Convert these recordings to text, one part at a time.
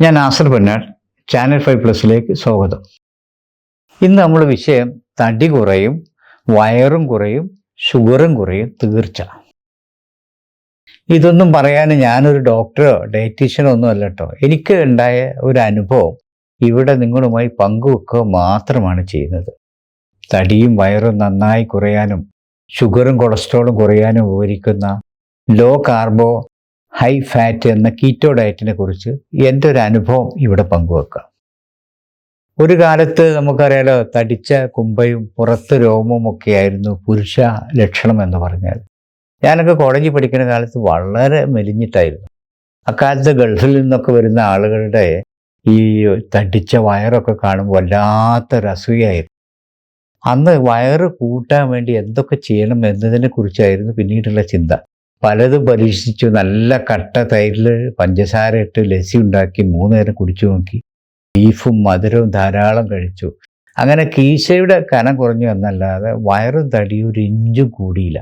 ഞാൻ ആസർ പൊന്നാൾ ചാനൽ ഫൈവ് പ്ലസിലേക്ക് സ്വാഗതം. ഇന്ന് നമ്മൾ വിഷയം തടി കുറയും വയറും കുറയും ഷുഗറും കുറയും തീർച്ച. ഇതൊന്നും പറയാൻ ഞാനൊരു ഡോക്ടറോ ഡയറ്റീഷ്യനോ ഒന്നും അല്ല കേട്ടോ എനിക്ക് ഉണ്ടായ ഒരു അനുഭവം ഇവിടെ നിങ്ങളുമായി പങ്കുവെക്കുക മാത്രമാണ് ചെയ്യുന്നത്. തടിയും വയറും നന്നായി കുറയാനും ഷുഗറും കൊളസ്ട്രോളും കുറയാനും ഉപകരിക്കുന്ന ലോ കാർബോ ഹൈ ഫാറ്റ് എന്ന കീറ്റോ ഡയറ്റിനെ കുറിച്ച് എന്റെ ഒരു അനുഭവം ഇവിടെ പങ്കുവെക്കാം? ഒരു കാലത്ത് നമുക്കറിയാലോ തടിച്ച കുമ്പയും പുറത്ത് രോമവും ഒക്കെ ആയിരുന്നു പുരുഷ ലക്ഷണം എന്ന് പറഞ്ഞാൽ. ഞാനൊക്കെ കോളേജിൽ പഠിക്കുന്ന കാലത്ത് വളരെ മെലിഞ്ഞിട്ടായിരുന്നു. അക്കാലത്ത് ഗൾഫിൽ നിന്നൊക്കെ വരുന്ന ആളുകളുടെ ഈ തടിച്ച വയറൊക്കെ കാണുമ്പോൾ വല്ലാത്തൊരു അസൂയായിരുന്നു അന്ന് വയറ് കൂട്ടാൻ വേണ്ടി എന്തൊക്കെ ചെയ്യണം എന്നതിനെ കുറിച്ചായിരുന്നു പിന്നീടുള്ള ചിന്ത. പലതും പരീക്ഷിച്ചു. നല്ല കട്ട തൈരിൽ പഞ്ചസാര ഇട്ട് ലസ്സി ഉണ്ടാക്കി മൂന്ന് നേരം കുടിച്ചു നോക്കി. ബീഫും മധുരവും ധാരാളം കഴിച്ചു. അങ്ങനെ കീശയുടെ കനം കുറഞ്ഞു എന്നല്ലാതെ വയറും തടിയും ഒരു ഇഞ്ചും കൂടിയില്ല.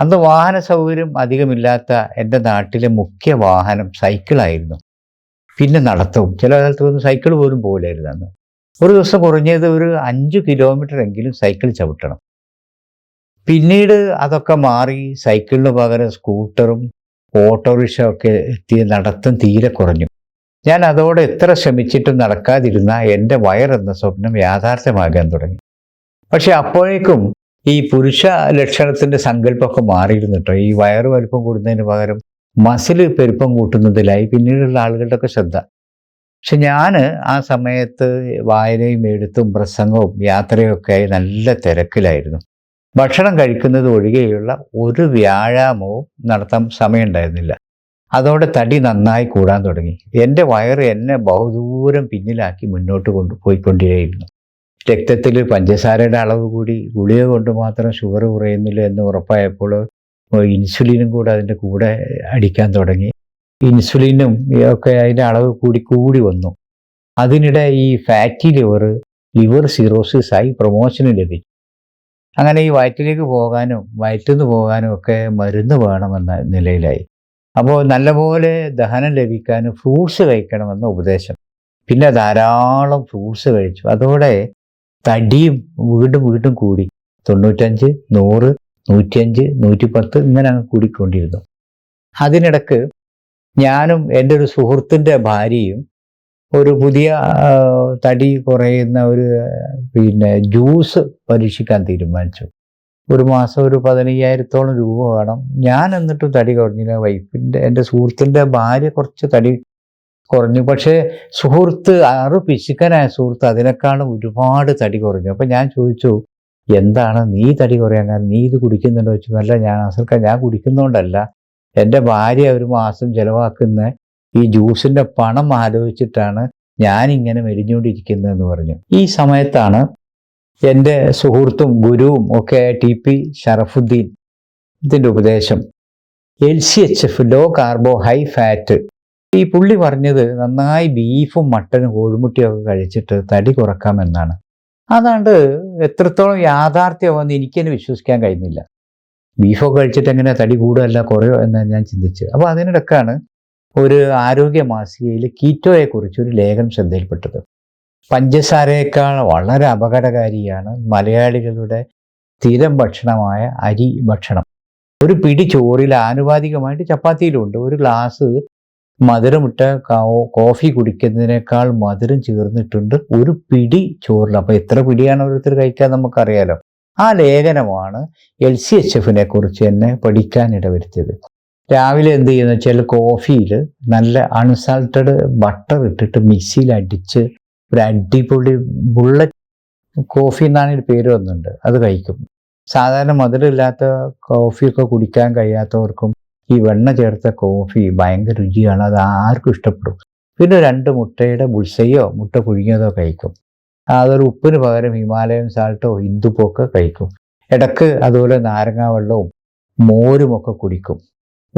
അന്ന് വാഹന സൗകര്യം അധികമില്ലാത്ത എന്റെ നാട്ടിലെ മുഖ്യ വാഹനം സൈക്കിളായിരുന്നു. പിന്നെ നടത്തവും. ചില കാലത്ത് ഒന്നും സൈക്കിൾ പോലും പോകില്ലായിരുന്നു അന്ന്. ഒരു ദിവസം കുറഞ്ഞത് ഒരു അഞ്ച് കിലോമീറ്റർ എങ്കിലും സൈക്കിൾ ചവിട്ടണം. പിന്നീട് അതൊക്കെ മാറി സൈക്കിളിന് പകരം സ്കൂട്ടറും ഓട്ടോറിക്ഷ ഒക്കെ എത്തിയ നടത്തം തീരെ കുറഞ്ഞു. ഞാൻ അതോടെ എത്ര ശ്രമിച്ചിട്ടും നടക്കാതിരുന്ന എന്റെ വയറെന്ന സ്വപ്നം യാഥാർത്ഥ്യമാകാൻ തുടങ്ങി. പക്ഷെ അപ്പോഴേക്കും ഈ പുരുഷ ലക്ഷണത്തിന്റെ സങ്കല്പമൊക്കെ മാറിയിരുന്നു കേട്ടോ. ഈ വയറ് വലുപ്പം കൂടുന്നതിന് പകരം മസിൽ പെരുപ്പം കൂട്ടുന്നതിലായി പിന്നീടുള്ള ആളുകളുടെ ഒക്കെ ശ്രദ്ധ. പക്ഷെ ഞാൻ ആ സമയത്ത് വായനയും എഴുത്തും പ്രസംഗവും യാത്രയും ഒക്കെ ആയി നല്ല തിരക്കിലായിരുന്നു. ഭക്ഷണം കഴിക്കുന്നത് ഒഴികെയുള്ള ഒരു വ്യായാമവും നടത്താൻ സമയമുണ്ടായിരുന്നില്ല. അതോടെ തടി നന്നായി കൂടാൻ തുടങ്ങി. എന്റെ വയറ് എന്നെ ബഹുദൂരം പിന്നിലാക്കി മുന്നോട്ട് കൊണ്ട് പോയിക്കൊണ്ടേയിരുന്നു. രക്തത്തിൽ പഞ്ചസാരയുടെ അളവ് കൂടി ഗുളിക കൊണ്ട് മാത്രം ഷുഗർ കുറയുന്നില്ല എന്ന് ഉറപ്പായപ്പോൾ ഇൻസുലിനും കൂടെ അതിന്റെ കൂടെ അടിക്കാൻ തുടങ്ങി. ഇൻസുലിനും ഒക്കെ അതിന്റെ അളവ് കൂടി കൂടി വന്നു. അതിനിടെ ഈ ഫാറ്റി ലിവർ ലിവർ സിറോസിസ് ആയി പ്രൊമോഷന് ലഭിച്ചു. അങ്ങനെ ഈ വയറ്റിലേക്ക് പോകാനും വയറ്റിൽ നിന്ന് പോകാനും ഒക്കെ മരുന്ന് വേണമെന്ന നിലയിലായി. അപ്പോൾ നല്ലപോലെ ദഹനം ലഭിക്കാനും ഫ്രൂട്ട്സ് കഴിക്കണമെന്ന ഉപദേശം. പിന്നെ ധാരാളം ഫ്രൂട്ട്സ് കഴിച്ചു. അതോടെ തടിയും വീണ്ടും വീണ്ടും കൂടി. തൊണ്ണൂറ്റഞ്ച് നൂറ് നൂറ്റിയഞ്ച് നൂറ്റിപ്പത്ത് ഇങ്ങനെ അങ്ങ് കൂടിക്കൊണ്ടിരുന്നു. അതിനിടക്ക് ഞാനും എന്റെ ഒരു സുഹൃത്തിന്റെ ഭാര്യയും ഒരു പുതിയ തടി കുറയുന്ന ഒരു പിന്നെ ജ്യൂസ് പരീക്ഷിക്കാൻ തീരുമാനിച്ചു. ഒരു മാസം ഒരു പതിനയ്യായിരത്തോളം രൂപ വേണം. ഞാൻ എന്നിട്ടും തടി കുറഞ്ഞില്ല. വൈഫിന്റെ എന്റെ സുഹൃത്തിന്റെ ഭാര്യ കുറച്ച് തടി കുറഞ്ഞു. പക്ഷേ സുഹൃത്ത് ആറ് പിശുക്കനായ സുഹൃത്ത് അതിനേക്കാളും ഒരുപാട് തടി കുറഞ്ഞു. അപ്പം ഞാൻ ചോദിച്ചു എന്താണ്? നീ തടി കുറയാൻ കാരണം? നീ ഇത് കുടിക്കുന്നുണ്ടോ? ചോദിച്ചു അല്ല ഞാൻ അസൽക്ക ഞാൻ കുടിക്കുന്നതുകൊണ്ടല്ല എന്റെ ഭാര്യ ഒരു മാസം ചിലവാക്കുന്ന ഈ ജ്യൂസിന്റെ പണം ആലോചിച്ചിട്ടാണ് ഞാൻ ഇങ്ങനെ മെലിഞ്ഞുകൊണ്ടിരിക്കുന്നതെന്ന് പറഞ്ഞു. ഈ സമയത്താണ് എന്റെ സുഹൃത്തും ഗുരുവും ഒക്കെ ടി പി ഷറഫുദ്ദീൻ ഇതിന്റെ ഉപദേശം. L C H F low carbo high fat. ഈ പുള്ളി പറഞ്ഞത് നന്നായി ബീഫും മട്ടനും കോഴിമുട്ടിയും ഒക്കെ കഴിച്ചിട്ട് തടി കുറക്കാമെന്നാണ് അതാണ്ട് എത്രത്തോളം യാഥാർത്ഥ്യമാണെന്ന് എനിക്കെന്നെ വിശ്വസിക്കാൻ കഴിയുന്നില്ല. ബീഫൊക്കെ കഴിച്ചിട്ട് എങ്ങനെ തടി കൂടുകയല്ല കുറയോ എന്ന് ഞാൻ ചിന്തിച്ചു അപ്പോൾ അതിനിടക്കാണ് ഒരു ആരോഗ്യ മാസികയിൽ കീറ്റോയെ കുറിച്ച് ഒരു ലേഖനം ശ്രദ്ധയിൽപ്പെട്ടത്. പഞ്ചസാരയേക്കാൾ വളരെ അപകടകാരിയാണ് മലയാളികളുടെ സ്ഥിരം ഭക്ഷണമായ അരി ഭക്ഷണം. ഒരു പിടി ചോറിൽ ആനുപാതികമായിട്ട് ചപ്പാത്തിയിലുണ്ട്. ഒരു ഗ്ലാസ് മധുരമിട്ട കോഫി കുടിക്കുന്നതിനേക്കാൾ മധുരം ചേർന്നിട്ടുണ്ട്. ഒരു പിടി ചോറിൽ. അപ്പോൾ എത്ര പിടിയാണ് ഓരോരുത്തർ കഴിക്കാൻ നമുക്കറിയാലോ. ആ ലേഖനമാണ് എൽ സി എച്ച് എഫിനെ കുറിച്ച് എന്നെ പഠിക്കാൻ ഇടവരുത്തിയത്. രാവിലെ എന്ത് ചെയ്യുന്ന? വെച്ചാൽ കോഫിയിൽ നല്ല അൺസാൾട്ടഡ് ബട്ടർ ഇട്ടിട്ട് മിക്സിയിൽ അടിച്ച് ഒരു അടിപൊളി ബുള്ളറ്റ് കോഫി എന്നാണ് ഒരു പേര് വന്നിട്ടുണ്ട്. അത് കഴിക്കും. സാധാരണ മധുരമില്ലാത്ത കോഫിയൊക്കെ കുടിക്കാൻ കഴിയാത്തവർക്കും ഈ വെണ്ണ ചേർത്ത കോഫി ഭയങ്കര രുചിയാണ്. അത് ആർക്കും ഇഷ്ടപ്പെടും. പിന്നെ രണ്ട് മുട്ടയുടെ ബുൾസയോ മുട്ട പുഴുങ്ങിയതോ കഴിക്കും. അതൊരു ഉപ്പിന് പകരം ഹിമാലയൻ സാൾട്ടോ ഇന്ദുപ്പൊക്കെ കഴിക്കും. ഇടയ്ക്ക് അതുപോലെ നാരങ്ങാ വെള്ളവും മോരും ഒക്കെ കുടിക്കും.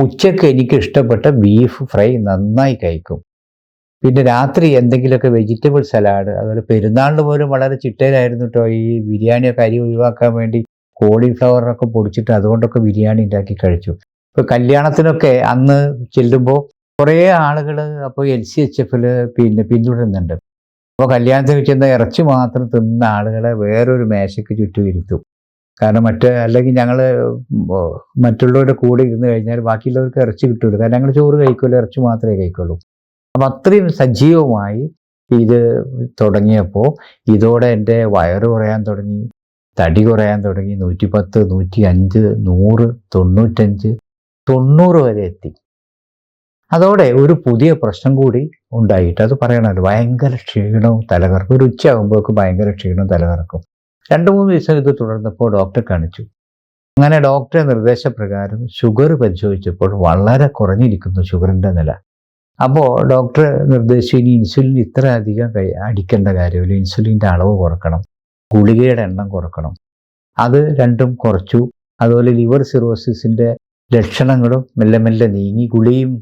ഉച്ചയ്ക്ക് എനിക്ക് ഇഷ്ടപ്പെട്ട ബീഫ് ഫ്രൈ നന്നായി കഴിക്കും. പിന്നെ രാത്രി എന്തെങ്കിലുമൊക്കെ വെജിറ്റബിൾ സലാഡ് അതുപോലെ പെരുന്നാളിന് പോലും വളരെ ചിട്ടയിലായിരുന്നു കേട്ടോ ഈ ബിരിയാണിയൊക്കെ അരി ഒഴിവാക്കാൻ വേണ്ടി കോളിഫ്ലവറൊക്കെ പൊടിച്ചിട്ട് അതുകൊണ്ടൊക്കെ ബിരിയാണി ഉണ്ടാക്കി കഴിച്ചു. ഇപ്പോൾ കല്യാണത്തിനൊക്കെ അന്ന് ചെല്ലുമ്പോൾ കുറേ ആളുകൾ അപ്പോൾ എൽ സി എച്ച് എഫിൽ പിന്നെ പിന്തുടരുന്നുണ്ട്. അപ്പോൾ കല്യാണത്തിന് ചെന്ന ഇറച്ചി മാത്രം തിന്ന ആളുകളെ വേറൊരു മേശയ്ക്ക് ചുറ്റും ഇരുത്തും. കാരണം മറ്റ് അല്ലെങ്കിൽ ഞങ്ങൾ മറ്റുള്ളവരുടെ കൂടെ ഇരുന്ന് കഴിഞ്ഞാൽ ബാക്കിയുള്ളവർക്ക് ഇറച്ചി കിട്ടുള്ളൂ കാരണം ഞങ്ങൾ ചോറ് കഴിക്കുമല്ലോ ഇറച്ചി മാത്രമേ കഴിക്കുള്ളൂ. അപ്പം അത്രയും സജീവമായി ഇത് തുടങ്ങിയപ്പോൾ ഇതോടെ എന്റെ വയറ് കുറയാൻ തുടങ്ങി തടി കുറയാൻ തുടങ്ങി നൂറ്റി പത്ത് നൂറ്റി അഞ്ച് നൂറ് തൊണ്ണൂറ്റഞ്ച് തൊണ്ണൂറ് വരെ എത്തി. അതോടെ ഒരു പുതിയ പ്രശ്നം കൂടി ഉണ്ടായിട്ട് അത് പറയണമല്ലോ ഭയങ്കര ക്ഷീണവും തലകറക്കും. ഒരു ഉച്ചയാകുമ്പോഴേക്കും ഭയങ്കര ക്ഷീണവും തലകറക്കും. രണ്ട് മൂന്ന് ദിവസം ഇത് തുടർന്നപ്പോൾ ഡോക്ടറെ കാണിച്ചു. അങ്ങനെ ഡോക്ടറെ നിർദ്ദേശപ്രകാരം ഷുഗർ പരിശോധിച്ചപ്പോൾ വളരെ കുറഞ്ഞിരിക്കുന്നു ഷുഗറിന്റെ നില. അപ്പോൾ ഡോക്ടർ നിർദ്ദേശിച്ചു ഇനി ഇൻസുലിൻ ഇത്ര അധികം കൈ അടിക്കേണ്ട കാര്യമില്ല. ഇൻസുലിന്റെ അളവ് കുറക്കണം. ഗുളികയുടെ എണ്ണം കുറക്കണം. അത് രണ്ടും കുറച്ചു. അതുപോലെ ലിവർ സിറോസിസിന്റെ ലക്ഷണങ്ങളും മെല്ലെ മെല്ലെ നീങ്ങി. ഗുളിയും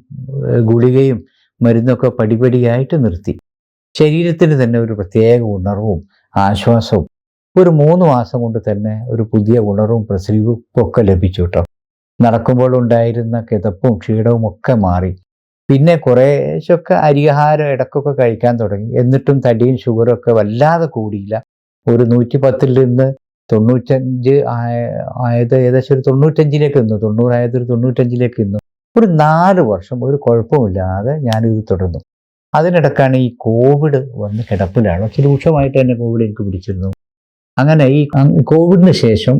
ഗുളികയും മരുന്നൊക്കെ പടിപടിയായിട്ട് നിർത്തി. ശരീരത്തിന് തന്നെ ഒരു പ്രത്യേക ഉണർവും ആശ്വാസവും ഒരു മൂന്ന് മാസം കൊണ്ട് തന്നെ ഒരു പുതിയ ഉണർവും പ്രസരിവും ഒക്കെ ലഭിച്ചു കേട്ടോ. നടക്കുമ്പോൾ ഉണ്ടായിരുന്ന കിതപ്പും ക്ഷീണവും ഒക്കെ മാറി. പിന്നെ കുറേശ്ശൊക്കെ അരിഹാരം ഇടക്കൊക്കെ കഴിക്കാൻ തുടങ്ങി. എന്നിട്ടും തടിയും ഷുഗറും ഒക്കെ വല്ലാതെ കൂടിയില്ല. ഒരു നൂറ്റി പത്തിൽ നിന്ന് തൊണ്ണൂറ്റഞ്ച് ആയ- ആയത് ഏകദേശം ഒരു തൊണ്ണൂറ്റഞ്ചിലേക്ക് നിന്നു. തൊണ്ണൂറായത് ഒരു തൊണ്ണൂറ്റഞ്ചിലേക്ക് നിന്നു. ഒരു നാല് വർഷം ഒരു കുഴപ്പമില്ലാതെ ഞാനിത് തുടർന്നു. അതിനിടക്കാണ് ഈ കോവിഡ് വന്ന് കിടപ്പിലാണ്. പക്ഷെ രൂക്ഷമായിട്ട് തന്നെ കോവിഡ് എനിക്ക് പിടിച്ചിരുന്നു. അങ്ങനെ ഈ കോവിഡിന് ശേഷം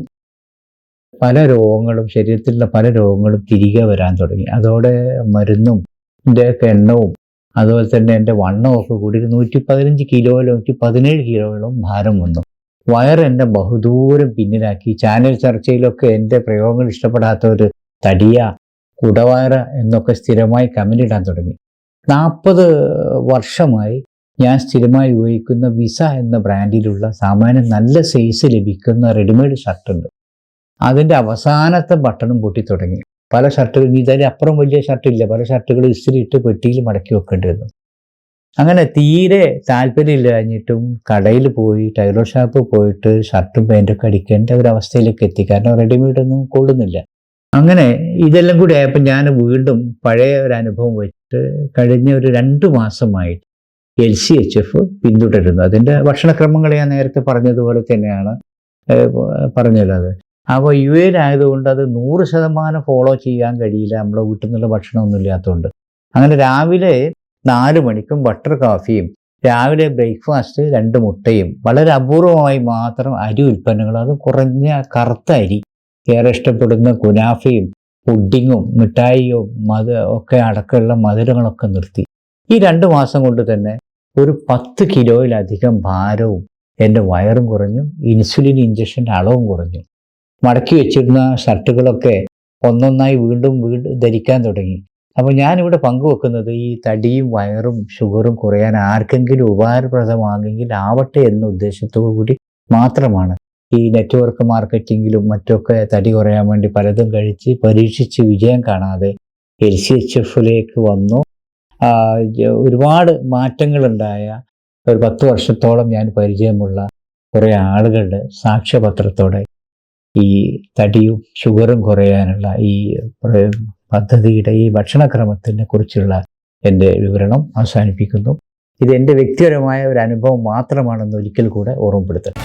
പല രോഗങ്ങളും ശരീരത്തിലുള്ള പല രോഗങ്ങളും തിരികെ വരാൻ തുടങ്ങി. അതോടെ മരുന്നും എന്റെ എണ്ണവും അതുപോലെ തന്നെ എന്റെ വണ്ണവും ഒക്കെ കൂടി നൂറ്റി പതിനഞ്ച് കിലോയിലും നൂറ്റി പതിനേഴ് കിലോയിലും ഭാരം വന്നു. വയർ എന്നെ ബഹുദൂരം പിന്നിലാക്കി. ചാനൽ ചർച്ചയിലൊക്കെ എന്റെ പ്രയോഗങ്ങൾ ഒരു തടിയ കുടവയറ എന്നൊക്കെ സ്ഥിരമായി കമന്റ് ഇടാൻ തുടങ്ങി. നാൽപ്പത് വർഷമായി ഞാൻ സ്ഥിരമായി ഉപയോഗിക്കുന്ന വിസ എന്ന ബ്രാൻഡിലുള്ള സാമാന്യം നല്ല സൈസ് ലഭിക്കുന്ന റെഡിമെയ്ഡ് ഷർട്ടുണ്ട് അതിന്റെ അവസാനത്തെ ബട്ടണും പൊട്ടി തുടങ്ങി. പല ഷർട്ടുകൾ ഇതിന്റെ അപ്പുറം വലിയ ഷർട്ടില്ല പല ഷർട്ടുകൾ ഇസ്തിരി ഇട്ട് പെട്ടിയിൽ മടക്കി വെക്കേണ്ടി വന്നു. അങ്ങനെ തീരെ താല്പര്യമില്ലാഞ്ഞിട്ടും കടയിൽ പോയി ടൈലർ ഷാപ്പ് പോയിട്ട് ഷർട്ടും പാന്റൊക്കെ അടിക്കേണ്ട ഒരു അവസ്ഥയിലേക്ക് എത്തി. കാരണം റെഡിമെയ്ഡ് ഒന്നും കൊള്ളുന്നില്ല. അങ്ങനെ ഇതെല്ലാം കൂടി ആയപ്പോൾ ഞാൻ വീണ്ടും പഴയ ഒരു അനുഭവം വെച്ചിട്ട് കഴിഞ്ഞ ഒരു രണ്ട് മാസമായിട്ട് എൽ സി എച്ച് എഫ് പിന്തുടരുന്നു. അതിന്റെ ഭക്ഷണക്രമങ്ങൾ ഞാൻ നേരത്തെ പറഞ്ഞതുപോലെ തന്നെയാണ് പറഞ്ഞത് അപ്പോൾ യു ആയതുകൊണ്ട് അത് നൂറ് ശതമാനം ഫോളോ ചെയ്യാൻ കഴിയില്ല. നമ്മുടെ വീട്ടിൽ നിന്നുള്ള ഭക്ഷണമൊന്നും ഇല്ലാത്തതുകൊണ്ട്. അങ്ങനെ രാവിലെ നാല് മണിക്കും ബട്ടർ കാഫിയും രാവിലെ ബ്രേക്ക്ഫാസ്റ്റ് രണ്ട് മുട്ടയും വളരെ അപൂർവമായി മാത്രം അരി ഉൽപ്പന്നങ്ങൾ അത് കുറഞ്ഞ കറുത്ത അരി ഏറെ ഇഷ്ടപ്പെടുന്ന കുനാഫയും പുഡിങ്ങും മിഠായിയും മധു ഒക്കെ അടക്കമുള്ള മധുരങ്ങളൊക്കെ നിർത്തി. ഈ രണ്ട് മാസം കൊണ്ട് തന്നെ ഒരു പത്ത് കിലോയിലധികം ഭാരവും എന്റെ വയറും കുറഞ്ഞു ഇൻസുലിൻ ഇഞ്ചക്ഷന്റെ അളവും കുറഞ്ഞു. മടക്കി വെച്ചിരുന്ന ഷർട്ടുകളൊക്കെ ഒന്നൊന്നായി വീണ്ടും വീണ്ടും ധരിക്കാൻ തുടങ്ങി. അപ്പോൾ ഞാനിവിടെ പങ്കുവെക്കുന്നത് ഈ തടിയും വയറും ഷുഗറും കുറയാൻ ആർക്കെങ്കിലും ഉപകാരപ്രദമാകെങ്കിൽ ആവട്ടെ എന്ന ഉദ്ദേശത്തോടു കൂടി മാത്രമാണ്. ഈ നെറ്റ്വർക്ക് മാർക്കറ്റിങ്ങിലും മറ്റൊക്കെ തടി കുറയാൻ വേണ്ടി പലതും കഴിച്ച് പരീക്ഷിച്ച് വിജയം കാണാതെ എൽ സി എച്ച് എഫിലേക്ക് വന്നു. ഒരുപാട് മാറ്റങ്ങളുണ്ടായ ഒരു പത്ത് വർഷത്തോളം ഞാൻ പരിചയമുള്ള കുറേ ആളുകളുടെ സാക്ഷ്യപത്രത്തോടെ ഈ തടിയും ഷുഗറും കുറയാനുള്ള ഈ പദ്ധതിയുടെ ഈ ഭക്ഷണക്രമത്തിനെ കുറിച്ചുള്ള എന്റെ വിവരണം അവസാനിപ്പിക്കുന്നു. ഇത് എന്റെ വ്യക്തിപരമായ ഒരു അനുഭവം മാത്രമാണെന്ന് ഒരിക്കൽ കൂടെ ഓർമ്മപ്പെടുത്തണം